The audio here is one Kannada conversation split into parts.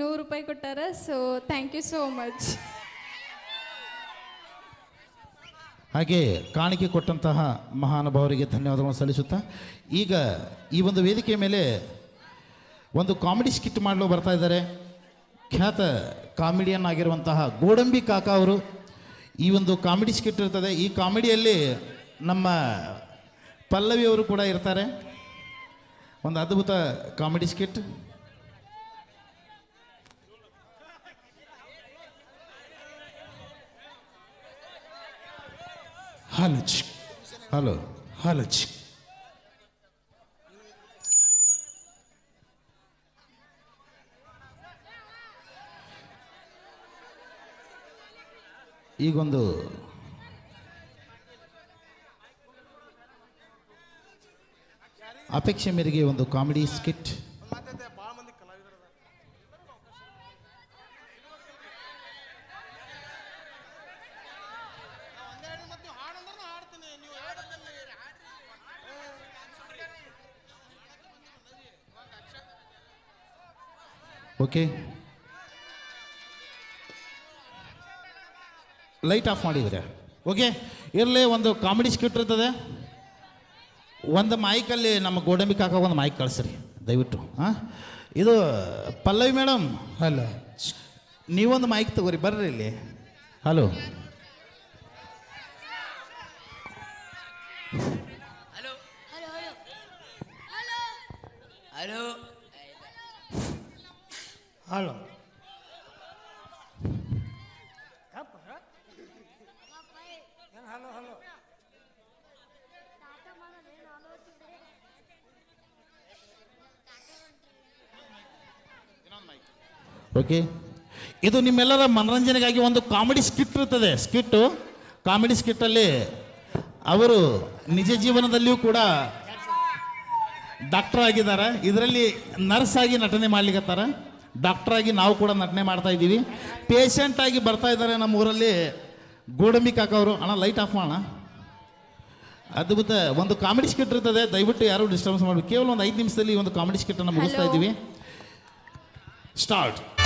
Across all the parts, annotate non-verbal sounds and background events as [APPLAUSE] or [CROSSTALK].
ನೂರು ರೂಪಾಯಿ ಕೊಟ್ಟಾರ so thank you so much ಹಾಗೆ ಕಾಣಿಕೆ ಕೊಟ್ಟಂತಹ ಮಹಾನುಭಾವರಿಗೆ ಧನ್ಯವಾದಗಳನ್ನು ಸಲ್ಲಿಸುತ್ತಾ, ಈಗ ಈ ಒಂದು ವೇದಿಕೆ ಮೇಲೆ ಒಂದು ಕಾಮಿಡಿ ಸ್ಕಿಟ್ ಮಾಡಲು ಬರ್ತಾ ಇದ್ದಾರೆ. ಖ್ಯಾತ ಕಾಮಿಡಿಯನ್ ಆಗಿರುವಂತಹ ಗೋಡಂಬಿ ಕಾಕ ಅವರು ಈ ಒಂದು ಕಾಮಿಡಿ ಸ್ಕಿಟ್ ಇರ್ತದೆ. ಈ ಕಾಮಿಡಿಯಲ್ಲಿ ನಮ್ಮ ಪಲ್ಲವಿ ಅವರು ಕೂಡ ಇರ್ತಾರೆ. ಒಂದು ಅದ್ಭುತ ಕಾಮಿಡಿ ಸ್ಕಿಟ್. ಹಲೋ ಹಲಚ್. ಈಗೊಂದು ಅಪೇಕ್ಷೆ ಮೇರೆಗೆ ಒಂದು comedy skit. Okay light off ಮಾಡಿದ್ರೆ ಓಕೆ ಇರಲಿ ಒಂದು ಕಾಮಿಡಿ ಸ್ಕಿಟ್ ಇರ್ತದೆ. ಒಂದು ಮೈಕಲ್ಲಿ ನಮ್ಮ ಗೋಡಂಬಿ ಕಾಕ ಒಂದು ಮೈಕ್ ಕಳಿಸ್ರಿ. ದಯವಿಟ್ಟು ಹಾಂ? ಇದು ಪಲ್ಲವಿ ಮೇಡಮ್ ಹಲೋ ನೀವೊಂದು ಮೈಕ್ ತಗೋರಿ ಬರ್ರಿ ಇಲ್ಲಿ. Hello hello hello hello hello hello okay? ಇದು ನಿಮ್ಮೆಲ್ಲರ ಮನರಂಜನೆಗಾಗಿ ಒಂದು ಕಾಮಿಡಿ ಸ್ಕಿಟ್ ಇರ್ತದೆ. ಸ್ಕಿಟ್ಟು? ಕಾಮಿಡಿ ಸ್ಕಿಟ್ಟಲ್ಲಿ ಅವರು ನಿಜ ಜೀವನದಲ್ಲಿಯೂ ಕೂಡ ಡಾಕ್ಟರ್ ಆಗಿದ್ದಾರೆ. ಇದರಲ್ಲಿ ನರ್ಸ್ ಆಗಿ ನಟನೆ ಮಾಡ್ಲಿಕ್ಕತ್ತಾರ ಡಾಕ್ಟರ್ ಆಗಿ ನಾವು ಕೂಡ ನಟನೆ ಮಾಡ್ತಾ ಇದ್ದೀವಿ. ಪೇಷಂಟ್ ಆಗಿ ಬರ್ತಾ ಇದ್ದಾರೆ ನಮ್ಮ ಊರಲ್ಲಿ ಗೋಡಂಬಿ ಕಾಕ ಅವರು. ಅಣ್ಣ ಲೈಟ್ ಆಫ್ ಮಾಡೋಣ. ಅದ್ಭುತ. ಒಂದು ಕಾಮಿಡಿ ಸ್ಕಿಟ್ ಇರ್ತದೆ. ದಯವಿಟ್ಟು ಯಾರು ಡಿಸ್ಟರ್ಬೆನ್ಸ್ ಮಾಡಬೇಕು ಕೇವಲ ಒಂದು ಐದು ನಿಮಿಷದಲ್ಲಿ ಒಂದು ಕಾಮಿಡಿ ಸ್ಕಿಟ್ಟನ್ನು ಮುಗಿಸ್ತಾ ಇದ್ದೀವಿ. ಸ್ಟಾರ್ಟ್.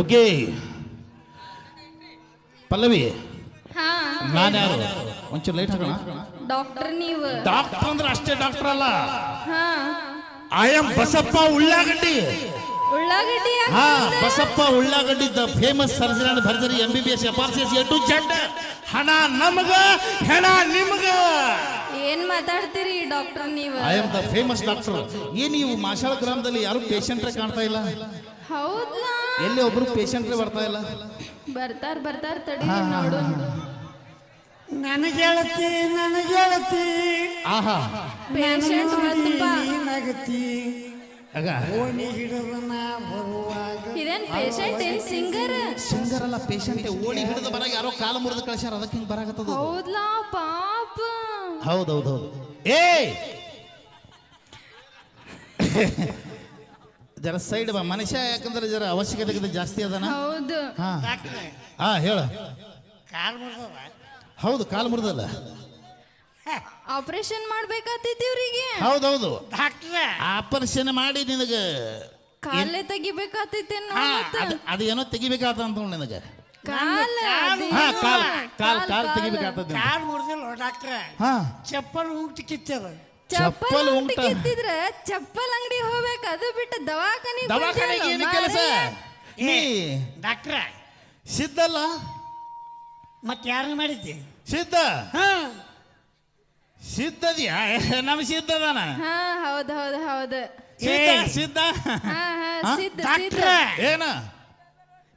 ಓಕೆ. ಪಲ್ಲವಿ. ಹಾ. ನಾನು ಯಾರು ಒಂಚೂರು ಲೈಟ್ ಹಾಕೋಣ? ಡಾಕ್ಟರ್ ನೀವು. ಡಾಕ್ಟರ್ ಅಂದ್ರೆ ಅಷ್ಟೇ ಡಾಕ್ಟರ್ ಅಲ್ಲ. ಹಾ. ಐ ಆಮ್ ಬಸಪ್ಪ ಉಳ್ಳಾಗಡ್ಡಿ. ಉಳ್ಳಾಗಡ್ಡಿ ಹಾ Basappa Ullagaddi the famous surgeon and ಭರ್ಜರಿ M B B S F R C S A to Z ಹಣ ನಮಗ ಹೆಣ ನಿಮಗ. ಏನ್ ಮಾತಾಡ್ತೀರಿ ಡಾಕ್ಟರ್ ನೀವು? I am the famous doctor ಏನ್ ನೀವು ಮಾಶಾಳ ಗ್ರಾಮದಲ್ಲಿ ಯಾರು ಪೇಷಂಟ್ ಕಾಣ್ತಾ ಇಲ್ಲ? ಹೌದಾ? ಎಲ್ಲಿ ಒಬ್ರು ಪೇಷಂಟ್ರೇ ಬರ್ತಾ ಇಲ್ಲ? ಬರ್ತಾರ ಬರ್ತಾರ ತಡಿ ನೋಡು. ನನಗೆ ಹೇಳತ್ತಿ ನನಗೆ ಹೇಳತ್ತಿ ಆಹಾ. ಪೇಷಂಟ್ ಬಂತಪ್ಪ ಏನಾಗತ್ತಿ ಆಗ. ಓಣಿ ಹಿಡಿದನ ಬರುವಾಗ ಇದೇನ್ ಪೇಷಂಟ್ ಏನ್ ಸಿಂಗರ್ ಸಿಂಗರ್ ಅಲ್ಲ ಪೇಷಂಟ್ ಓಣಿ ಹಿಡಿದು ಬರಾಗ ಯಾರೋ ಕಾಲ ಮುರಿದು ಕಳಿಸ್ಯಾರ ಅದಕ್ಕೆ ಹಿಂಗೆ ಬರಾಕತ್ತದ ಹೌದ್ಲಾ ಪಾಪ. ಹೌದೌದು ಹೌದು ಏ ಜರ ಸೈಡ್ ಬಾ. ಮನುಷ್ಯ ಯಾಕಂದ್ರೆ ಜರ ಅವಶ್ಯಕತೆ ಜಾಸ್ತಿ ಅದನ? ಹೌದು. ಹಾ. ಹಾ ಹೇಳ. ಕಾಲ್ ಮುರ್ದದ? ಹೌದು ಕಾಲ್ ಮುರಿದಲ್ಲ ಆಪರೇಷನ್ ಮಾಡ್ಬೇಕಾತಿತ್ತು ಇವ್ರಿಗೆ ಹೌದೌದು. ಡಾಕ್ಟ್ರ. ಆಪರೇಷನ್ ಮಾಡಿ ನಿನಗೆ. ಕಾಲೇ ತೆಗಿಬೇಕಾತಿತ್ತೇನೋ ಅದೇನೋ ಅದು ಏನೋ ತೆಗಿಬೇಕಾತ ಅಂತ ನಿನಗೆ. ಕಾಲ ಹಾ ಕಾಲ್ ಕಾಲ್ ಕಾಲ್ ತೆಗಿಬೇಕಾಗ್ತದೆ ಕಾಲ್ ಮುರ್ದಿಲ್ಲ ಡಾಕ್ಟ್ರ. ಹಾ. ಚಪ್ಪಲ್ ಊಟ ಕಿತ್ತದ. ಚಪ್ಪಲ್ ಚಪ್ಪಲ್ ಉಂಟು. ಕಿತ್ತಿದ್ರ ಚಪ್ಪಲ್ ಅಂಗಡಿ ಹೋಗ್ಬೇಕು. ಅದು ಬಿಟ್ಟು ದವಾಖಾನೆ ದವಾಖಾನೆಗೆ ಏನು ಕೆಲಸ? ನೀ ಡಾಕ್ಟ್ರ. ಸಿದ್ಧಲ್ಲ ಮತ್ತೆ ಯಾರನ್ನ ಮಾಡಿದ್ದೆ? ಸಿದ್ಧ? ಹಾ. ಸಿದ್ಧದ್ಯಾ? [LAUGHS] ನಮ್ಮ ಸಿದ್ಧದಾನ ಹಾ ಹೌದು ಹೌದು ಹೌದು. ಸಿದ್ಧ? ಸಿದ್ಧ? ಹಾ ಹಾ [LAUGHS] ಹಾ? ಸಿದ್ಧ ಡಾಕ್ಟ್ರ. ಏನ?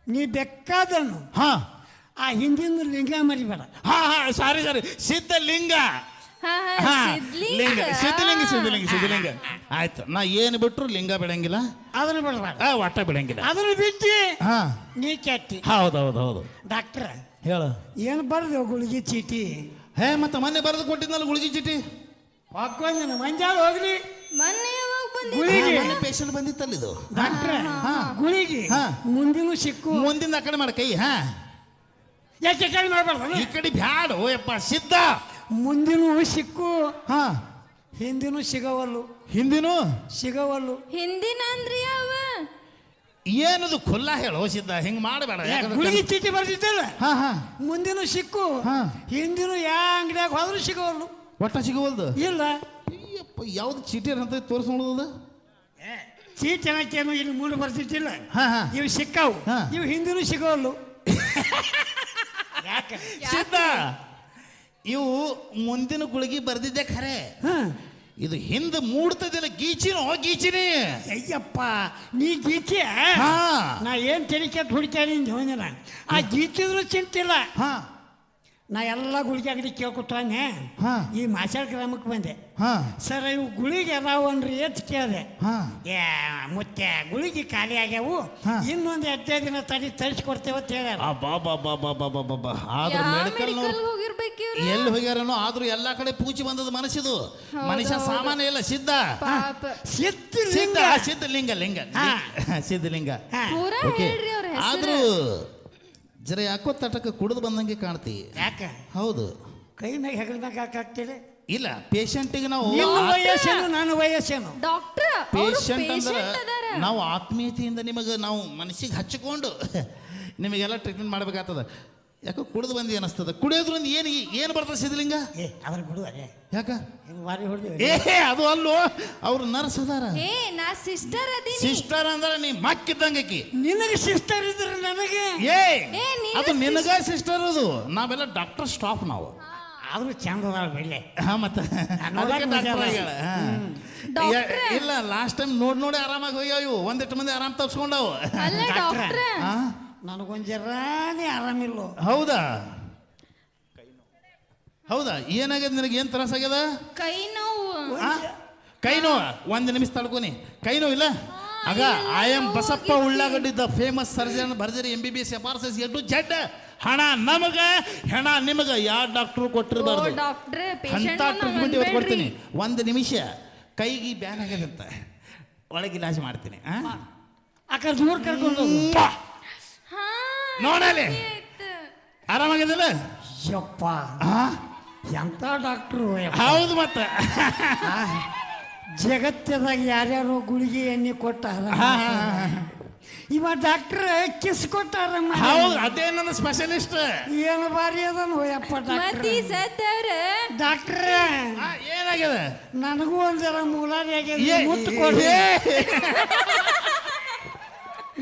ನೀ ಬೇಕಾದನ್ನು ಹಾ. ಆ ಹಿಂದಿನ ಲಿಂಗ ಮರಿಬೇಡ. ಹಾ ಹಾ ಸಾರಿ ಸಾರಿ. ಸಿದ್ಧ ಲಿಂಗ ಸಿದ್ಧಲಿಂಗ ಸಿದ್ಧಲಿಂಗ ಸಿದ್ಧಲಿಂಗ. ಆಯ್ತು. ನಾ ಏನು ಬಿಟ್ರು ಲಿಂಗ ಬಿಡಂಗಿಲ್ಲ. ಅದನ್ನ ಬಿಡಬೇಡ ಆ ಒಟ್ಟ ಬಿಡಂಗಿಲ್ಲ. ಅದನ್ನ ಬಿಟ್ಟು ಹಾ. ನೀ ಕೆಟ್ಟಿ. ಹೌದು ಹೌದು ಹೌದು ಡಾಕ್ಟ್ರ ಹೇಳು. ಏನು ಬರ್ದು ಗುಳಿಗೆ ಚೀಟಿ? ಹೇ ಮತ್ತೆ ಮೊನ್ನೆ ಬರೆದು ಕೊಟ್ಟಿದ್ನಲ್ಲ ಗುಳಿಗೆ ಚೀಟಿ? ಹಾಕೊಂಡು ಮಂಜಾಲ ಹೋಗ್ಲಿ. ಮೊನ್ನೆ ಯಾವಾಗ ಪೇಷಂಟ್ ಬಂದಿತ್ತಲ್ಲ ಇದು. ಡಾಕ್ಟ್ರ ಗುಳಿಗೆ. ಹಾ. ಮುಂದಿನ ಸಿಕ್ಕು. ಮುಂದಿನ ಆ ಕಡೆ ಮಾಡ ಕೈ ಹಾ. ಯಾಕೆ ಕೈ ಮಾಡಬಾರ್ದು ಈ ಕಡೆ ಬ್ಯಾಡ ಓ ಯಪ್ಪ ಸಿದ್ಧ. ಮುಂದಿನ ಸಿಕ್ಕು. ಹಾ. ಹಿಂದಿನೂ ಸಿಗವಲ್ಲು. ಹಿಂದಿನೂ? ಸಿಗವಲ್ಲು. ಹಿಂದಿನ ಅಂದ್ರಿ ಯಾವ ಏನದು ಖುಲ್ಲ ಹೇಳೋ ಸಿದ್ಧ? ಹಿಂಗ್ ಮಾಡಬೇಡ. ಗುಳಿಗೆ ಚೀಟಿ ಬರ್ತಿದ್ದಲ್ಲ ಹಾ ಹಾ. ಮುಂದಿನ ಸಿಕ್ಕು. ಹಾ. ಹಿಂದಿನ ಯಾ ಅಂಗಡಿಯಾಗ ಹೋದ್ರು ಸಿಗವಲ್ಲು. ಒಟ್ಟ ಸಿಗವಲ್ದು? ಇಲ್ಲ. ಅಯ್ಯಪ್ಪ ಯಾವ್ದು ಚೀಟಿ ಅಂತ ತೋರಿಸ್ ನೋಡೋದು ಚೀಟಿ ಅನ್ನಕ್ಕೇನು ಇಲ್ಲಿ ಮೂರು ಬರ್ತಿದ್ದಿಲ್ಲ ಹಾ ಹಾ. ಇವು ಸಿಕ್ಕಾವು. ಹಾ. ಇವು ಹಿಂದಿನ ಸಿಗವಲ್ಲು. [LAUGHS] ಯಾಕೆ? ಸಿದ್ಧ. ಇವು ಮುಂದಿನ ಗುಳಿಗೆ ಬರ್ದಿದ್ದೆ ಖರೆ. ಇದು ಇದು ಹಿಂದೆ ಮೂಡ್ತದಿಲ್ಲ ಗೀಚಿನೋ ಗೀಚಿನಿ. ಅಯ್ಯಪ್ಪ ನೀ ಗೀಚಿ? ಹಾ. ನಾ ಏನ್ ತಿಳಿಕೆ ಹುಡುಕ್ಯಾನಿ ಆ ಗೀಚಿದ್ರು ಚಿಂತಿಲ್ಲ. ಹಾ. ನಾ ಎಲ್ಲ ಗುಳಿಗೆ ಅಂಗಡಿ ಕೇಳ್ಕೊಟ್ಟಾನೆ ಈ ಮಾಚಾಳ ಗ್ರಾಮಕ್ಕೆ ಬಂದೆ. ಹಾಂ. ಸರ್ ಇವು ಗುಳಿಗೆ ಅದಾವ ಅನ್ರಿ ಎತ್ ಕೇಳಿದೆ. ಏ ಮುತ್ತೆ ಗುಳಿಗೆ ಖಾಲಿ ಆಗ್ಯಾವು. ಇನ್ನೊಂದು ಹದಿನೈದು ದಿನ ತಡಿ ತರಿಸ್ಕೊಡ್ತೇವೆ ಅಂತ ಆದ್ರೂ ಮೆಡಿಕಲ್ ಹೋಗಿರ್ಬೇಕು ಎಲ್ಲಿ ಹೋಗ್ಯಾರನೋ ಆದ್ರೂ ಎಲ್ಲಾ ಕಡೆ ಪೂಜೆ ಬಂದದ ಮನಸ್ಸಿದು. ಮನುಷ್ಯ ಸಾಮಾನ್ಯ ಇಲ್ಲ ಸಿದ್ಧ. ಲಿಂಗ. ಸಿದ್ಧ ಸಿದ್ಧಲಿಂಗ ಲಿಂಗ. ಸಿದ್ಧಲಿಂಗ ಹೇಳ್ರಿ ಆದ್ರೂ ಜರ ಯಾಕೋ ತಟಕ್ಕೆ ಕುಡಿದು ಬಂದಂಗೆ ಕಾಣ್ತಿ. ಯಾಕೆ? ಹೌದು. ಕೈ ಮ್ಯಾಗ ಹೆಗಲ ಮ್ಯಾಗ ಇಲ್ಲ ಪೇಷಂಟಿಗೆ ನಾವು ನಿಮ್ಮ ವಯಸ್ಸೇನು ನಾನು ವಯಸ್ಸೇನು? ಡಾಕ್ಟರ್ ಪೇಷಂಟ್ ಅಂದ್ರೆ ಅದಾರ. ನಾವು ಆತ್ಮೀಯತೆಯಿಂದ ನಿಮಗೆ ನಾವು ಮನಸ್ಸಿಗೆ ಹಚ್ಚಿಕೊಂಡು [LAUGHS] ನಿಮಗೆಲ್ಲ ಟ್ರೀಟ್ಮೆಂಟ್ ಮಾಡ್ಬೇಕಾಗ್ತದ. ಯಾಕೋ ಕುಡಿದು ಬಂದಿ ಅನಿಸ್ತದ? ಕುಡಿಯೋದ್ರಿಂದ ಏನು ಏನು ಬರ್ತದೆ ಸಿದ್ಧಲಿಂಗ? ಏ ಅದ್ರ ಬಿಡುವರೆ ಯಾಕ? ಹಿಂಗೆ ಏ ಅದು ಅಲ್ಲೋ ಅವ್ರು ನರ್ಸ್ ಅದಾರ. ಏ ನಾ ಸಿಸ್ಟರ್ ಅದೀನಿ. ಸಿಸ್ಟರ್ ಅಂದ್ರೆ ನೀ ಮಕ್ಕಿದ್ದಂಗೆ ಆಕಿ. ನಿನಗೆ ಸಿಸ್ಟರ್ ಇದ್ರೆ ನನಗೆ? ಏ ಏ, ನೀನು ಅದು ನಿನಗ ಸಿಸ್ಟರ್ ಅದು. ನಾವೆಲ್ಲ ಡಾಕ್ಟರ್ ಸ್ಟಾಫ್ ನಾವು. ಆದ್ರೂ ಚಂದ ಅದಾಳ ಬೆಳ್ಳೆ ಹಾ ಮತ್ತೆ? ಅದಕ್ಕೆ ಡಾಕ್ಟರ್. ಆಗ್ಯಾಳ, ಹಾ. ಡಾಕ್ಟ್ರ? ಇಲ್ಲ ಲಾಸ್ಟ್ ಟೈಮ್ ನೋಡ್ ನೋಡಿ ಆರಾಮಾಗಿ ಹೋಗ್ಯಾವ. ಇವು ಒಂದಿಟ್ಟು ಮಂದಿ ಆರಾಮ್ ತಪ್ಸ್ಕೊಂಡವು. ಅಲ್ಲ. ಡಾಕ್ಟ್ರ. ಹಾ. ನನಗೊಂದು ಜರಾನೇ ಆರಾಮಿಲ್ಲ. ಹೌದಾ? ಹೌದಾ? ಏನಾಗ್ಯದ ನಿನಗೆ? ಏನು ತ್ರಾಸ ಆಗ್ಯದ? ಕೈ ನೋವು. ಆ? ಕೈ ನೋವ? ಒಂದು ನಿಮಿಷ ತಡ್ಕೊನಿ. ಕೈ ನೋವು ಇಲ್ಲ? ಆಗ I am Basappa Ullagaddi the famous surgeon ಭರ್ಜರಿ M B B S F R S ಎಡ್ಡು ಜಡ್ ಹಣ ನಮಗ ಹೆಣ ನಿಮಗ. ಯಾವ ಡಾಕ್ಟ್ರು ಕೊಟ್ಟಿರಬಾರ್ದು? ಡಾಕ್ಟ್ರೆ ಅಂತ ಟ್ರೀಟ್ಮೆಂಟ್ ಇವತ್ತು ಕೊಡ್ತೀನಿ. ಒಂದು ನಿಮಿಷ. ಕೈಗೆ ಬ್ಯಾನ್ ಆಗ್ಯದಂತ. ಒಳಗೆ ಇಲಾಜ್ ಮಾಡ್ತೀನಿ. ಆ? ಆ ಕಡೆ ದೂರ ಕರ್ಕೊಂಡು ಹೋಗು. ನೋಡಲಿ. ಆರಾಮಾಗಿದ್ದಲ್ಲ ಆರಾಮಾಗಿದಿಲ್ಲ ಯಪ್ಪ. ಎಂಥ ಎಂತ ಡಾಕ್ಟ್ರು ಹೌದು ಮತ್ತೆ. ಜಗತ್ತದಾಗ ಯಾರ್ಯಾರು ಗುಳಿಗೆ ಎಣ್ಣೆ ಕೊಟ್ಟಾರ. ಇವ ಡಾಕ್ಟರ್ ಕಿಸ್ ಕೊಟ್ಟಾರ ಹೌದು ಅದೇ ನನ್ನ ಸ್ಪೆಷಲಿಸ್ಟ್. ಏನು ಬಾರಿ ಅದನು ಯಪ್ಪ ಡಾಕ್ಟರ್. ಡಾಕ್ಟರ್. ಏನಾಗ್ಯದ ನನಗೂ ಒಂದರ ಮೂಲಾರಿ ಆಗಿದೆ. ಆಗ್ಯದ ಮುತ್ತು ಕೊಡು.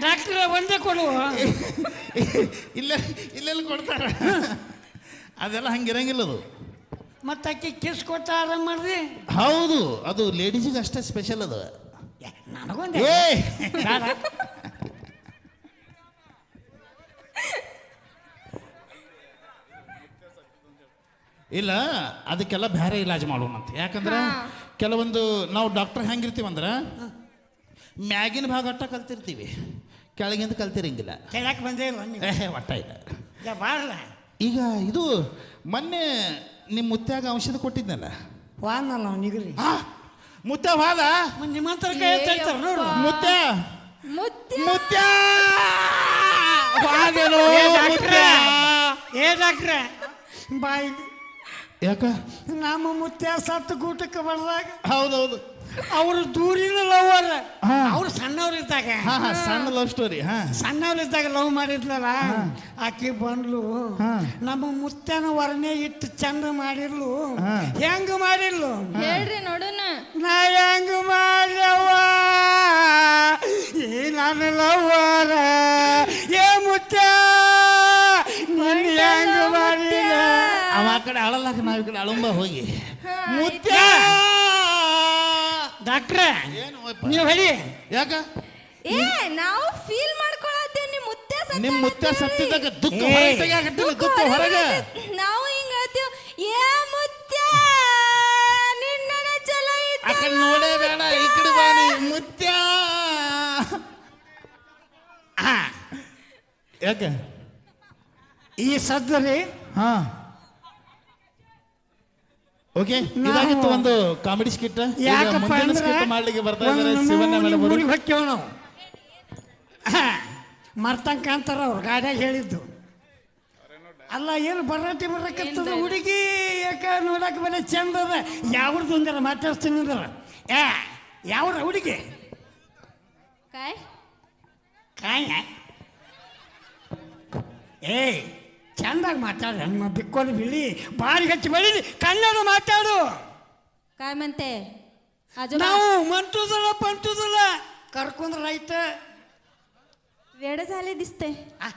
ಡಾಕ್ಟ್ರ ಒಂದೇ ಕೊಡು. ಇಲ್ಲ ಇಲ್ಲೆಲ್ಲ ಕೊಡ್ತಾರ. ಅದೆಲ್ಲ ಹಂಗಿರಂಗಿಲ್ಲ ಅದು. ಮತ್ತೆ ಅಕ್ಕಿ ಕಿಸ್ ಕೊಟ್ಟ ಆರಾಮ್ ಮಾಡ್ರಿ ಹೌದು ಅದು ಲೇಡೀಸಿಗೆ ಅಷ್ಟೇ ಸ್ಪೆಷಲ್ ಅದು. ನನಗೊಂದು ಏ. ಇಲ್ಲ ಅದಕ್ಕೆಲ್ಲ ಬೇರೆ ಇಲಾಜ್ ಮಾಡೋಣಂತ ಯಾಕಂದ್ರೆ ಕೆಲವೊಂದು ನಾವು ಡಾಕ್ಟರ್ ಹೆಂಗಿರ್ತೀವಂದ್ರೆ ಮ್ಯಾಗಿನ ಭಾಗ ಅಟ್ಟ ಕಲ್ತಿರ್ತೀವಿ. ಕೆಳಗಿಂದ ಕಲ್ತಿರಂಗಿಲ್ಲ. ಕೇಳಕ್ ಬಂದೇ ಇಲ್ಲ ನೀವು ಒಟ್ಟ ಇಲ್ಲ. ಬಾರಲ್ಲ ಈಗ ಇದು ಮೊನ್ನೆ ನಿಮ್ಮ ಮುತ್ಯಾಗ ಔಷಧ ಕೊಟ್ಟಿದ್ನಲ್ಲ? ವಾನಲ್ಲ ಅವ್ನು ನಿಗರಿ ಮುತ್ತ ಮುತ್ಯ ವಾದ? ಮತ್ತೆ ಕೈ ನೋಡು. ಮುತ್ತ ಮುತ್ತ ಮುತ್ಯ? ವಾದೇನೋ ಏ ಡಾಕ್ಟ್ರ? ಏ ಡಾಕ್ಟ್ರ? ಬಾಯಿ ಯಾಕ? ನಮ್ಮ ಮುತ್ಯ ಸತ್ತು ಗೂಟಕ್ಕೆ ಬರ್ದಾಗ ಹೌದೌದು. ಅವರು ದೂರಿನ ಲವರ್. ಹಾ. ಅವ್ರು ಇದ್ದಾಗ. ಹಾ ಹಾ ಸಣ್ಣ ಲವ್ ಸ್ಟೋರಿ ಹಾ. ಸಣ್ಣವ್ರು ಇದ್ದಾಗ ಲವ್ ಮಾಡಿದ್ಲಲ್ಲ? ಆಕಿ ಬಂದ್ಲು. ಹಾ. ನಮ್ಮ ಮುತ್ತನ ವರ್ಣೆ ಇಟ್ಟು ಚಂದ ಮಾಡಿರ್ಲು. ಹಾ. ಹೆಂಗ್ ಮಾಡಿರ್ಲು? ಹೇಳ್ರಿ ನೋಡೋಣ ನಾ ಹೆಂಗ್ ಮಾಡ್ಯವ್ವ? ಈ ನನ್ನ ಲವ್ವರ ಏ ಮುತ್ತ? ನಿನ್ನ ಹೆಂಗ್ ಮಾಡಿದ? ಅವ ಆ ಕಡೆ ಅಳಲಾಕ ನಾವ್ ಈ ಕಡೆ ಅಳುಂಬ ಹೋಗಿ. ಮುತ್ತ? ಡಾಕ್ಟ್ರ ಏನು? ನೀವು ಹೇಳಿ. ಯಾಕ? ಏ ನಾವು ಫೀಲ್ ಮಾಡ್ಕೊಳತ್ತೇವ್ ನಿಮ್ ಮುತ್ಯ ಸತ್ತ ನಿಮ್ ಮುತ್ಯ ಸತ್ತಿದಾಗ ದುಃಖ ಏ. ಹೊರಗೆ ತೆಗಿಯಾಕತ್ತಿಲ್ಲ ದುಃಖ ಹೊರಗೆ ನಾವು ಹಿಂಗ ಹೇಳ್ತೀವ್ ಏ ಮುತ್ಯ ನಿನ್ನ ಚಲೋ ಆ ಇತ್ತ ಕಡೆ ನೋಡೇ ಬೇಡ ಈ ಕಡೆ ಬಾನಿ ಮುತ್ಯ ಹಾ ಯಾಕೆ? ಈ ಸದ್ರಿ ಹಾ. ಓಕೆ ಇದಾಗಿತ್ತು ಒಂದು ಕಾಮಿಡಿ ಸ್ಕಿಟ್. ಯಾಕೆ ಮುಂದಿನ ಅಂದ್ರೆ ಸ್ಕಿಟ್ ಮಾಡ್ಲಿಕ್ಕೆ ಬರ್ತಾ ಇದ್ದಾರೆ ಶಿವಣ್ಣ ಮೇಲೆ ಮೇಡಮ್ ಅವರು. ಊರಿಗೆ ನಾವು. ಮರ್ತಂಕ ಅಂತಾರ ಅವ್ರು ಗಾಡಿಯಾಗ ಹೇಳಿದ್ದು. ಅಲ್ಲ ಏನು ಬರಾಟಿ ಬರಕತ್ತದ ಹುಡುಗಿ? ಯಾಕ ನೋಡಕ್ಕೆ ಬರೀ ಚಂದ ಅದ? ಯಾವ್ದು ಅಂದ್ರ ಮಾತಾಡ್ತೀನಿ ಅಂದ್ರ. ಏ ಯಾವ್ರ ಹುಡುಗಿ? ಕಾಯ್. ಕಾಯ ಏಯ್ ಚಂದಾಗ ಮಾತಾಡ್ರಿ ನಮ್ಮ ಬಿಕ್ಕೋದು ಬಿಳಿ ಬಾರಿ ಹಚ್ಚಿ ಬೆಳಿ ಕನ್ನಡ ಮಾತಾಡು. ಕಾಯ್ ಮಂತೆ. ನಾವು ಮಂಟುದಲ್ಲ ಪಂಟುದಲ್ಲ ಕರ್ಕೊಂಡ್ರೆ ರೈತ वेड झाले दिसते ಆ,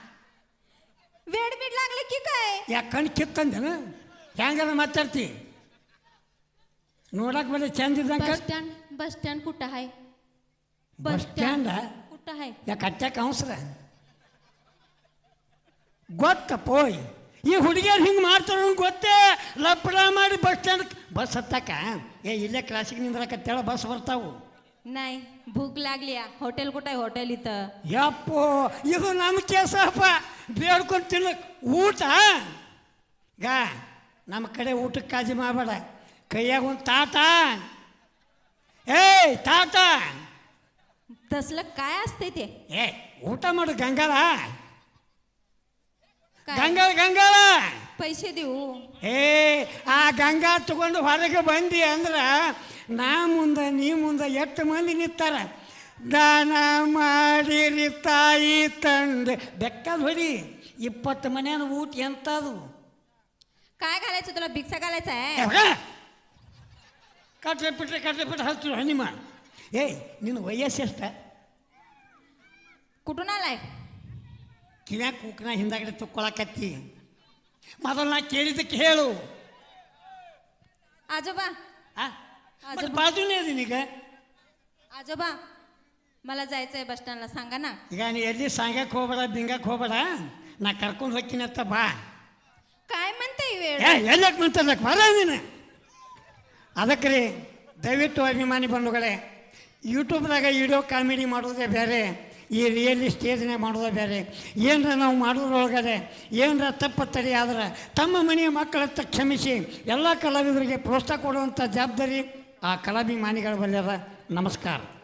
वेड बीड लागले की काय ಯಾಕೆ ಕಣ್ ಕಿತ್ತಂದೇನ ಹೆಂಗದ ಮಾತಾಡ್ತಿ ನೋಡಕ್ ಬರೀ ಚಂದ ಇದ್ದಂಗ बस स्टँड बस स्टँड कुठं आहे ಬಸ್ ಸ್ಟ್ಯಾಂಡ कुठं आहे ಯಾಕೆ ಹಚ್ಚಕ್ಕೆ ಅವಸರ ಗೊತ್ತಪ್ಪೋಯ್ ಈ ಹುಡುಗಿಯರು ಹಿಂಗೆ ಮಾಡ್ತಾರ ಗೊತ್ತೇ ಲಪಡ ಮಾಡಿ ಬಸ್ ಸ್ಟ್ಯಾಂಡ್ ಬಸ್ ಹತ್ತಾಕ ಏ ಇಲ್ಲೇ ಕ್ಲಾಸಿಗೆ ನಿಂದ್ರಕತ್ತೇಳ ಬಸ್ ಬರ್ತಾವು नाही भूक लागली हॉटेल कुठं आहे हॉटेल इथं ಯಪ್ಪೋ ಇದು ನಮ್ಮ ಕೇಸಪ್ಪ ಬೇಡ್ಕೊಂಡು ತಿನ್ನಕ್ ಊಟ ಗಾ ನಮ್ಮ ಕಡೆ ಊಟಕ್ಕೆ ಕಾಜಿ ಮಾಡಬೇಡ ಕೈಯಾಗ ಒಂದು ತಾಟ ಏಯ್ ತಾಟ तसलं काय असते ते ಏ ಊಟ ಮಾಡು ಗಂಗಾಳ काय ಗಂಗಾಳ ಗಂಗಾಳ पैसे देऊ ಏ ಆ ಗಂಗಾ ತಗೊಂಡು ಹೊರಗೆ ಬಂದಿ ಅಂದ್ರೆ ನಾ ಮುಂದೆ ನೀ ಮುಂದೆ ಎಷ್ಟು ಮಂದಿ ನಿಂತಾರ ದಾನ ಮಾಡಿರಿ ತಾಯಿ ತಂದೆ ಬೆಕ್ಕದ ಹೊಡಿ ಇಪ್ಪತ್ತು ಮನೆಯ ಊಟ ಎಂಥದು काय घालायचं तुला भिक्षा घालायचा आहे ಕಟ್ರೆ ಪಿಟ್ರೆ ಕಟ್ರೆ ಪಿಟ್ರೆ ಹತ್ತು ಹನಿಮ ಏಯ್ ನಿನ್ನ ವಯಸ್ಸು ಎಷ್ಟ कुठून आलाय ಕಿವ್ಯಾಗ ಕೂಕ್ನ ಹಿಂದಾಗಡೆ ತುಕ್ಕೊಳಕತ್ತಿ ಮೊದಲು ನಾ ಕೇಳಿದ್ದಕ್ಕೆ ಹೇಳು आजोबा ಆ ಮತ್ತೆ ಬಾಜುನೇ ಅದೀನೀಗ आजोबा मला जायचंय बस स्टँडला सांगा ना ಈಗ ನೀ ಎಲ್ಲಿ ಸಾಂಗಕ್ಕೆ ಹೋಗ್ಬೇಡ ಬಿಂಗಕ್ಕೆ ಹೋಗ್ಬೇಡ ನಾ ಕರ್ಕೊಂಡು ಹೋಗ್ತೀನಿ ಅಂತ ಬಾ काय म्हणते ही वेळ ಏ ಎಲ್ಲಕ್ಕೆ ನಿಂತಲ್ಲಕ್ಕೆ ಬರ ನೀನು ಅದಕ್ಕೆ ರೀ ದಯವಿಟ್ಟು ಅಭಿಮಾನಿ ಬಂಧುಗಳೇ ಯೂಟ್ಯೂಬ್ದಾಗ ವಿಡಿಯೋ ಕಾಮಿಡಿ ಮಾಡೋದೇ ಬೇರೆ ಈ ರಿಯಲಿ ಸ್ಟೇಜ್ನಾಗ ಮಾಡೋದು ಬೇರೆ. ಏನರ ನಾವು ಮಾಡೋದ್ರೊಳಗಡೆ ಏನರ ತಪ್ಪು ತಡೆ ಆದ್ರೆ ತಮ್ಮ ಮನೆಯ ಮಕ್ಕಳತ್ತ ಕ್ಷಮಿಸಿ ಎಲ್ಲ ಕಲಾವಿದರಿಗೆ ಪ್ರೋತ್ಸಾಹ ಕೊಡುವಂಥ ಜವಾಬ್ದಾರಿ ಆ ಕಲಾಭಿಮಾನಿಗಳ ಬಲ್ಯದ ನಮಸ್ಕಾರ.